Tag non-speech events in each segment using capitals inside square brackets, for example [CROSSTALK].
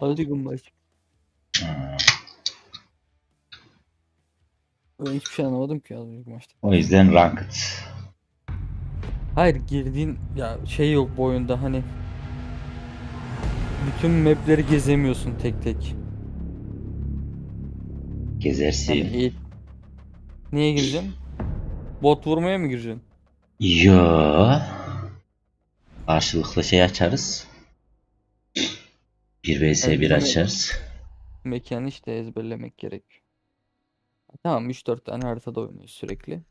Hadi gün baş. Ben hiçbir şey anlamadım ki az önceki maçta. O yüzden ranked. Hayır girdiğin ya şey yok bu oyunda hani bütün mapleri gezemiyorsun tek tek. Hani Gezersin. iyi- Niye gireceksin? Bot vurmaya mı gireceksin? Yo. Karşılıklı şey açarız. 1 vs 1 Evet, evet. açarız. Mekanı işte ezberlemek gerek. Tamam 3-4 tane haritada oynuyoruz sürekli.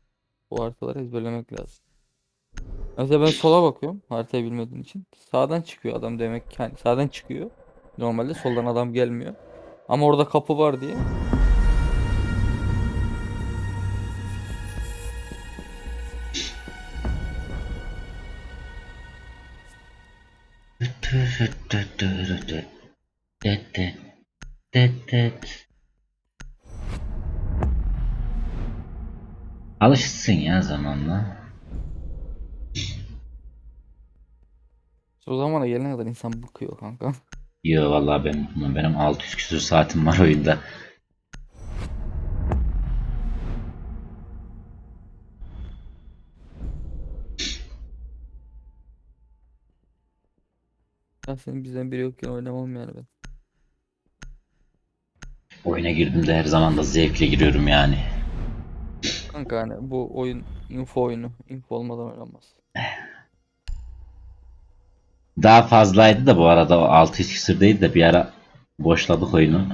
Bu haritaları ezberlemek lazım. Mesela ben sola bakıyorum haritayı bilmediğim için. Sağdan çıkıyor adam demek ki hani sağdan çıkıyor. Normalde soldan adam gelmiyor. Ama orada kapı var diye. Alışsın ya zamanla. O zamana gelene kadar insan bıkıyor kanka. Yo vallahi ben benim 600 küsur saatim var oyunda. Ya senin bizden biri yokken oynamam yani ben. Oyuna girdiğimde her zaman da zevkle giriyorum yani. Kanka hani bu oyun info oyunu. Info olmadan oynanmaz. Daha fazlaydı da bu arada o 600 küsur değil de bir ara boşladık oyunu.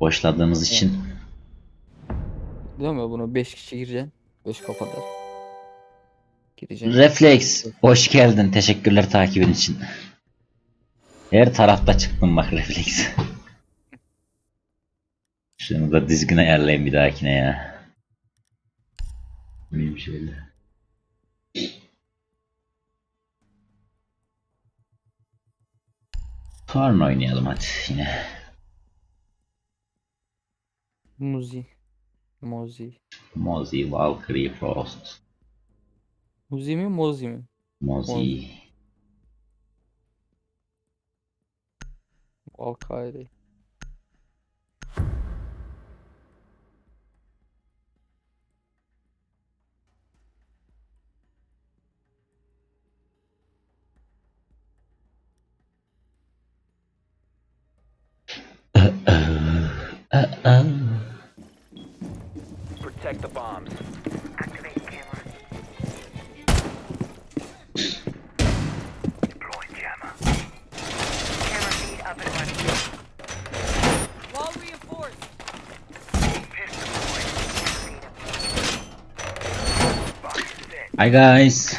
Boşladığımız için Diyorum ya bunu 5 kişi gireceksin. 5 kafalar. Gireceksin. Reflex hoş geldin. Teşekkürler takibin için. Her tarafta çıktım bak Reflex. Şunu da düzgün ayarlayayım bir dahakine ya. Miyim şöyle. Torn oynayalım hadi yine. Muzi. Mozi. Mozi, Valkyrie, Frost. Muzi mi Mozi mi? Mozi. Up. Box set. Hi guys.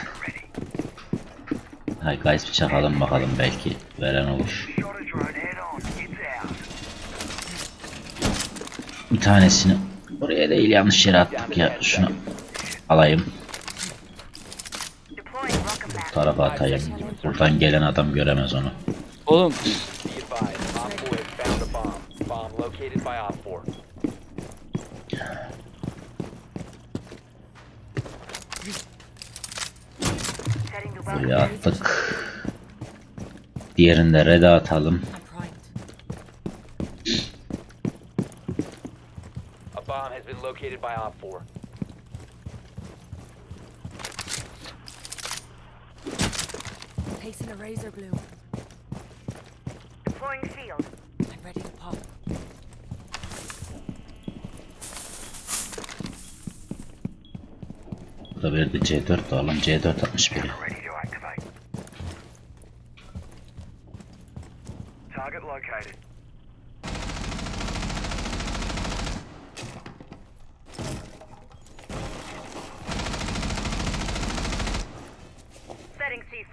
Hi guys bir çakalım bakalım belki veren olur. Shot a drone head on. It's out. Bir tanesini. Buraya değil yanlış yere attık ya. Şunu alayım. Bu tarafa atayım. Buradan gelen adam göremez onu. Oğlum. Be advised, Op 4 has located by Op 4. Pacing a razor blue. Deploying field. I'm ready to pop. Tabii C4 alalım. C4 61.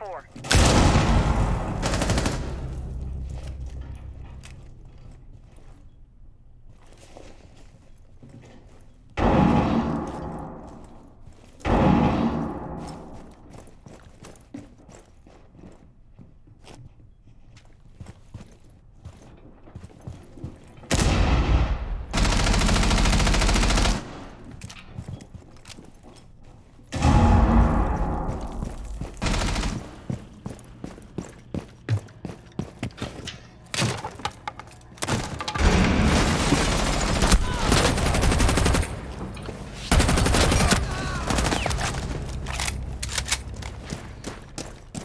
four.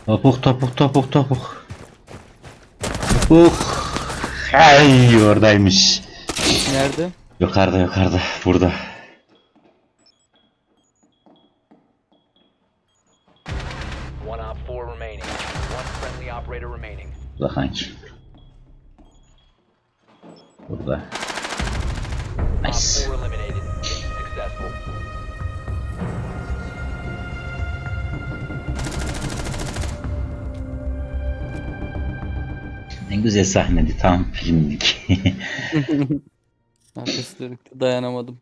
Topuk topuk topuk topuk. Topuk. Ay oradaymış. Nerede? Yukarıda yukarıda burada. One op four remaining. One friendly operator remaining. Kanki. Güzel sahnedi tam filmlik. [LAUGHS] Arkası dönüktü dayanamadım.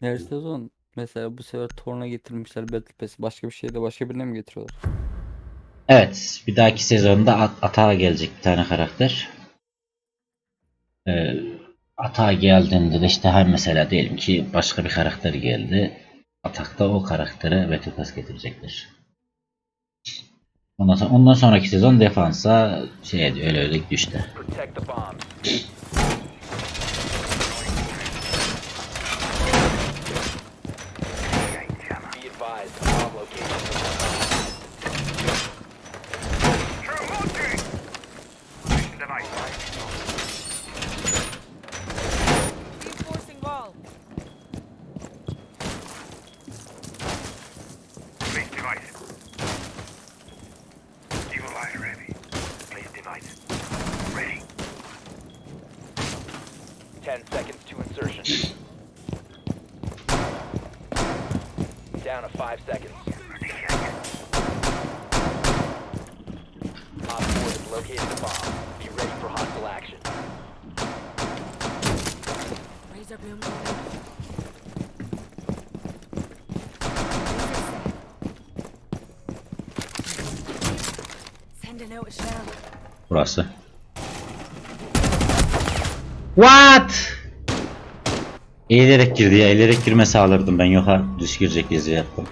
Her sezon mesela bu sefer Torna getirmişler Battle Pass. Başka bir şeyde başka birine mi getiriyorlar? Evet, bir dahaki sezonda at Atağa gelecek bir tane karakter. Ee, Atağa geldiğinde de işte hem mesela diyelim ki başka bir karakter geldi. Atak'ta o karaktere Battle Pass getirecekler. Ondan, sonra, ondan sonraki sezon defansa şey öyle öyle gidiyor Down to five seconds. Op 4 has located the bomb. Be ready for hostile action. Razor boom loaded. Sending out a shell. Burası. What? Eğilerek girdi ya. Eğilerek girme sağlardım ben. Yoka düz girecek yazı yaptım.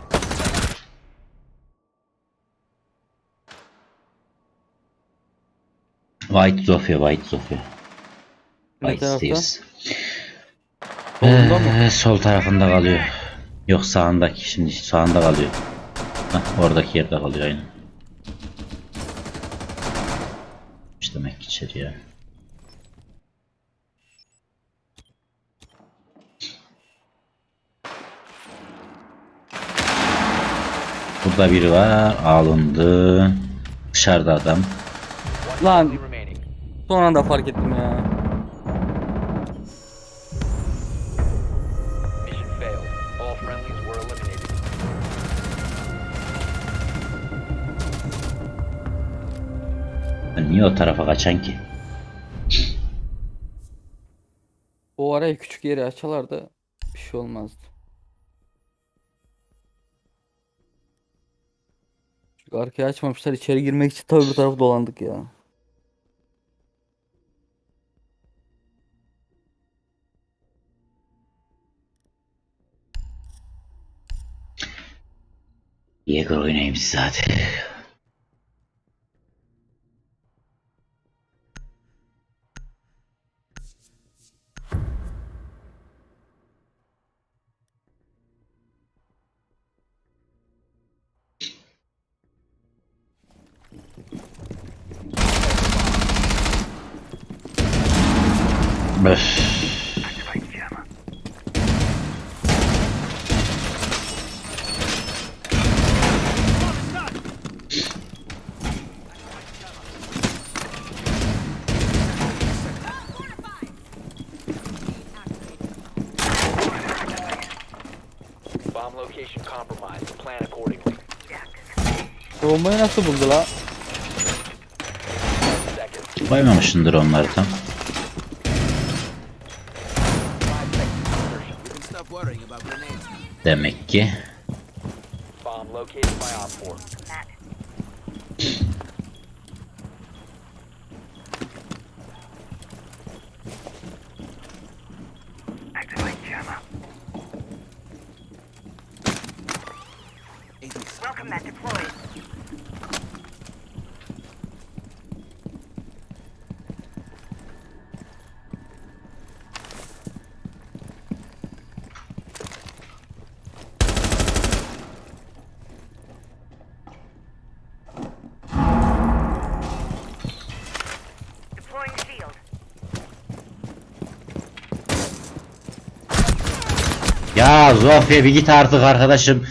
White Zofia, White Zofia. White mı? Ee, sol tarafında kalıyor. Yok sağındaki şimdi sağında kalıyor. Hah, oradaki yerde kalıyor aynen. İşte demek ki içeriye. Burada biri var. Alındı. Dışarıda adam. Lan son anda fark ettim ya. Niye o tarafa kaçan ki? O araya küçük yeri açalardı bir şey olmazdı. Arkaya açmamışlar içeri girmek için tabii bir tarafı dolandık ya. Yeager oynayayım size jammer. Bomb location compromised. Plan accordingly. Bombayı nasıl buldu la? Koymamışsındır onları tam. Demek ki. Ya Zofia bir git artık arkadaşım.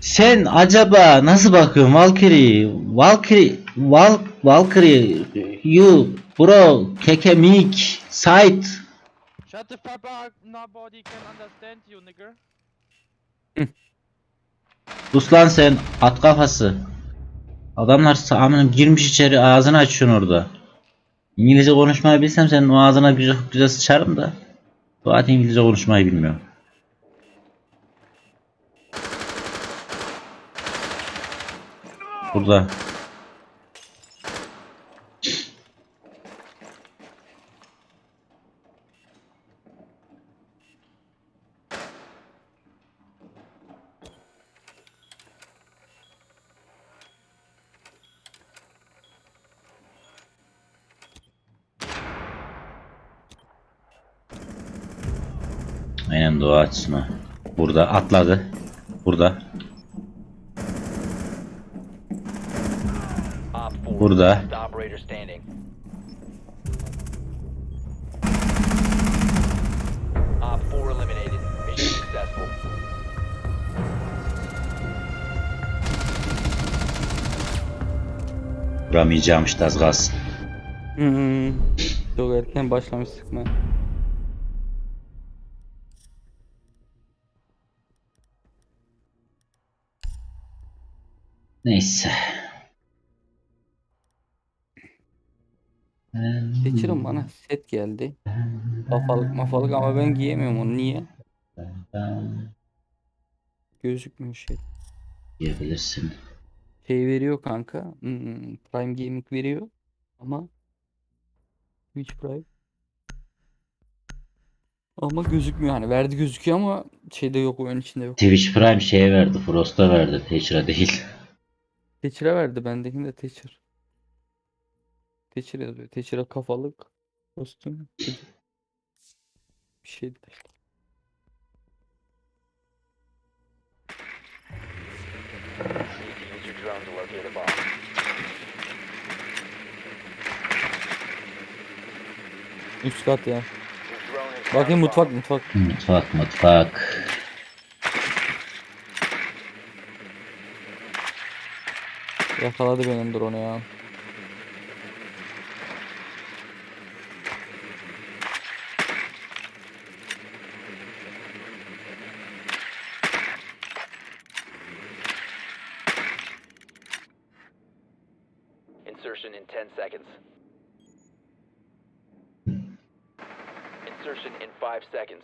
Sen acaba nasıl bakıyorsun Valkyrie? Valkyrie, Val, Valkyrie, you, bro, keke mik, site. Shut the fuck up! Nobody can understand you, nigger. Sus lan sen, at kafası. Adamlar amirim girmiş içeri ağzını açıyorsun orada. İngilizce konuşmayı bilsem senin o ağzına güzel, güzel sıçarım da. Zaten İngilizce konuşmayı bilmiyorum. Burada. Aynen dua açsın o. Burada atladı. Burada. Op 4, Burada. last operator standing. Op 4 eliminated. Mission successful. Vuramayacağım işte az kalsın. Hmm. Çok erken başlamış sıkma. Neyse. Geçirin bana set geldi. Kafalık mafalık ama ben giyemiyorum onu. Niye? Gözükmüyor şey. Diyebilirsin. Şey veriyor kanka. hmm, Prime Gaming veriyor. Ama Twitch Prime. Ama gözükmüyor hani verdi gözüküyor ama şeyde yok oyun içinde yok. Twitch Prime şeye verdi. Frost'a verdi. Thatcher'a değil. Thatcher'a verdi bendekini de Thatcher. Thatcher yazıyor. Thatcher'a kafalık. Kostüm. Bir a bomb. Üst kat ya. Your drone has found Bakayım a mutfak mutfak. Mutfak mutfak. Yakaladı benim drone ya. Insertion in 10 seconds. Insertion in 5 seconds.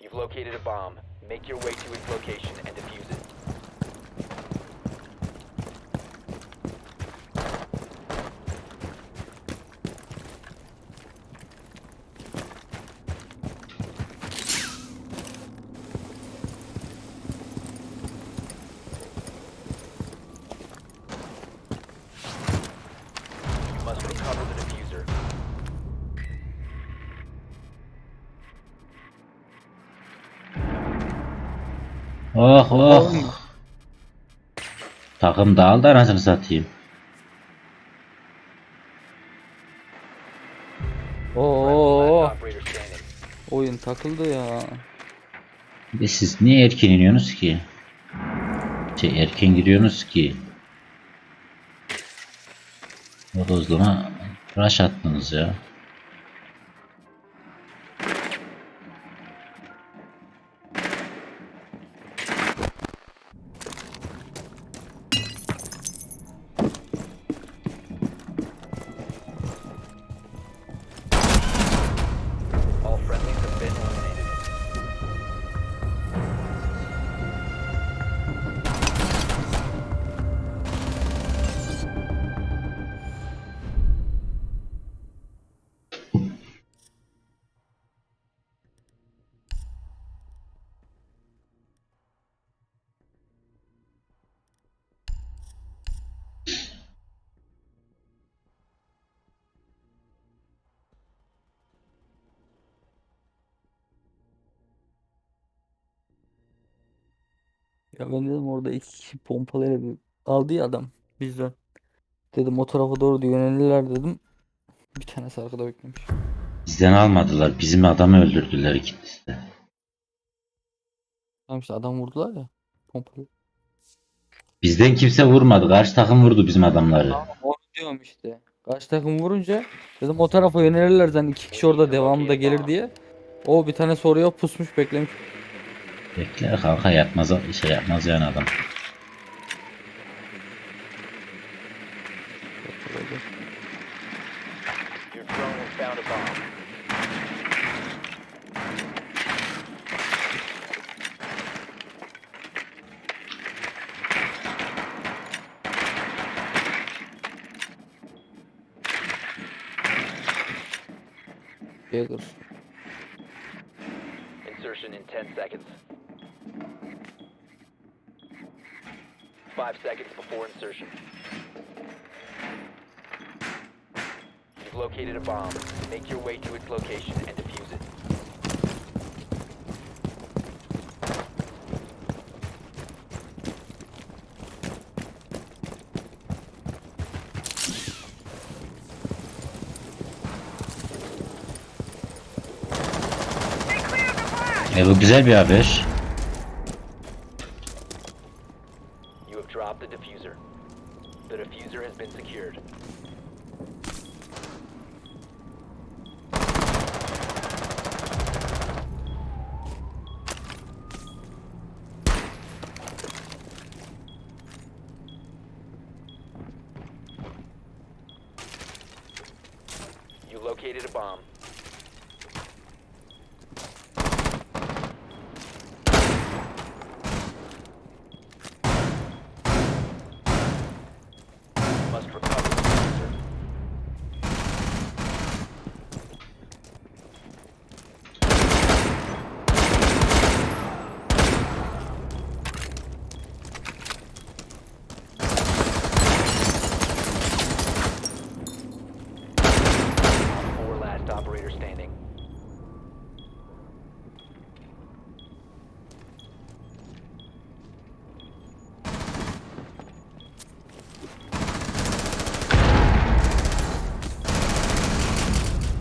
You've located a bomb. Make your way to its location and defuse it. Takım dağıldı anasını satayım. Oo, oyun takıldı ya. De siz niye erken iniyorsunuz ki? Şey erken giriyorsunuz ki. Bodozlama rush attınız ya. Ya ben dedim orada iki kişi pompalıyla bir aldı ya adam bizden. Dedim o tarafa doğru yönelirler dedim. Bir tanesi arkada beklemiş. Bizden almadılar. Bizim adamı öldürdüler ikisi de. Tamam işte adam vurdular ya. Pompalı. Bizden kimse vurmadı. Karşı takım vurdu bizim adamları. Tamam onu diyorum işte. Karşı takım vurunca dedim o tarafa yönelirler zaten iki kişi orada devamı da gelir diye. O bir tane soruyor pusmuş beklemiş. Bekler kanka yapmaz şey yapmaz yani adam. Located a bomb. Make your way to its location and defuse it. E bu güzel bir haber. Located a bomb.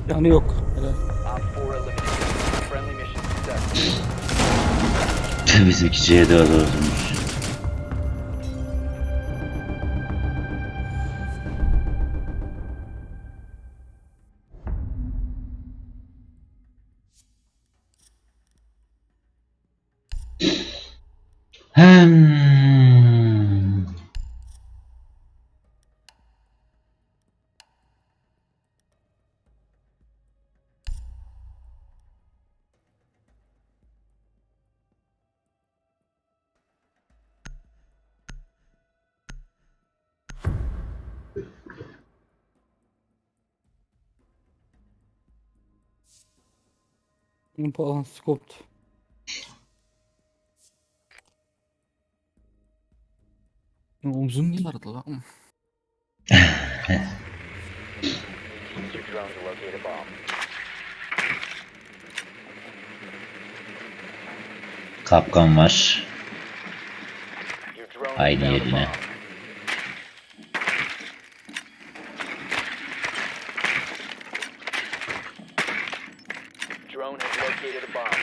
Yani yok. Helal. Op 4 eliminated. Friendly Koptu. Ya Omzum niye aradı lan? Use your drone to locate a bomb. Kapkan var. Your drone Aynı found a yerine. bomb. Drone has located a bomb.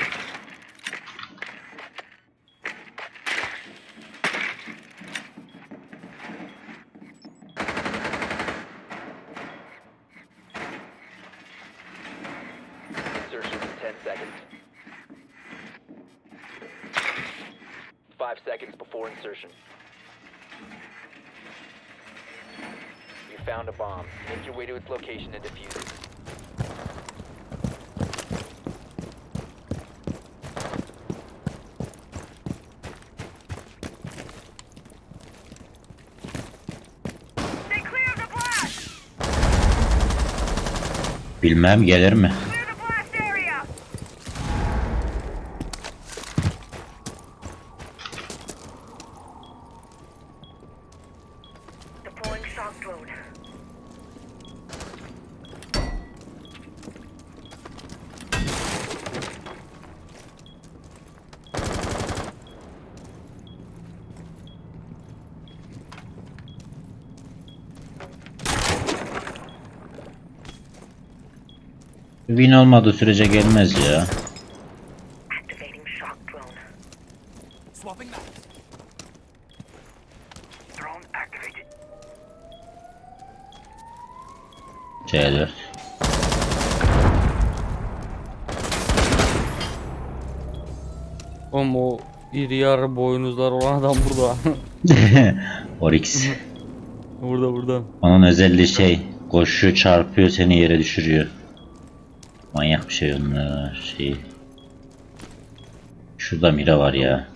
Insertion in 10 seconds. Five seconds before insertion. You found a bomb. Make your way to its location and defuse it. Stay clear of the blast! Bilmem gelir mi? Win olmadığı sürece gelmez ya. İri yarı boynuzlar olan adam burada. [LAUGHS] Oryx. burada burada. Onun özelliği şey. Koşuyor çarpıyor seni yere düşürüyor. Manyak bir şey onlar şey. Şurada mira var ya.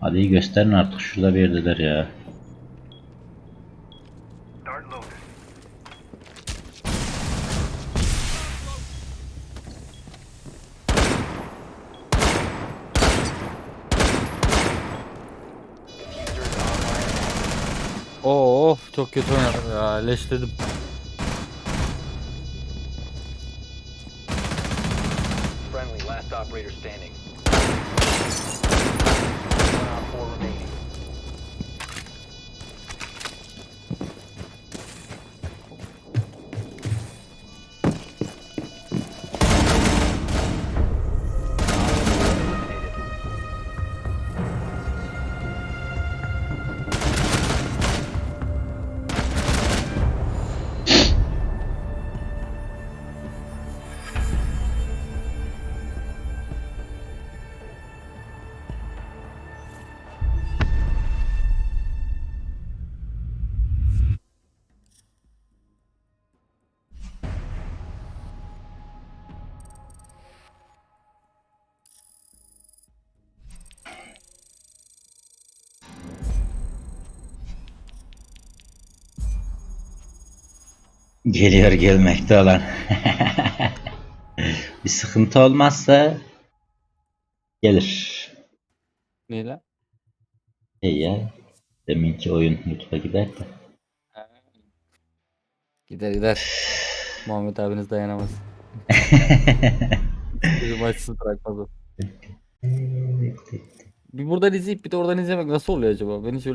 Hadi gösterin artık şurada bir yerdeler ya. Çok kötü oynadım ya. Friendly, last operator standing. Geliyor gelmekte olan. [LAUGHS] bir sıkıntı olmazsa gelir. Neyle? Şey ya. Deminki oyun YouTube'a gider de. Gider gider. Muhammed abiniz dayanamaz. [LAUGHS] Bizim açısını bırakmaz o. Bir buradan izleyip bir de oradan izlemek nasıl oluyor acaba? Ben hiç öyle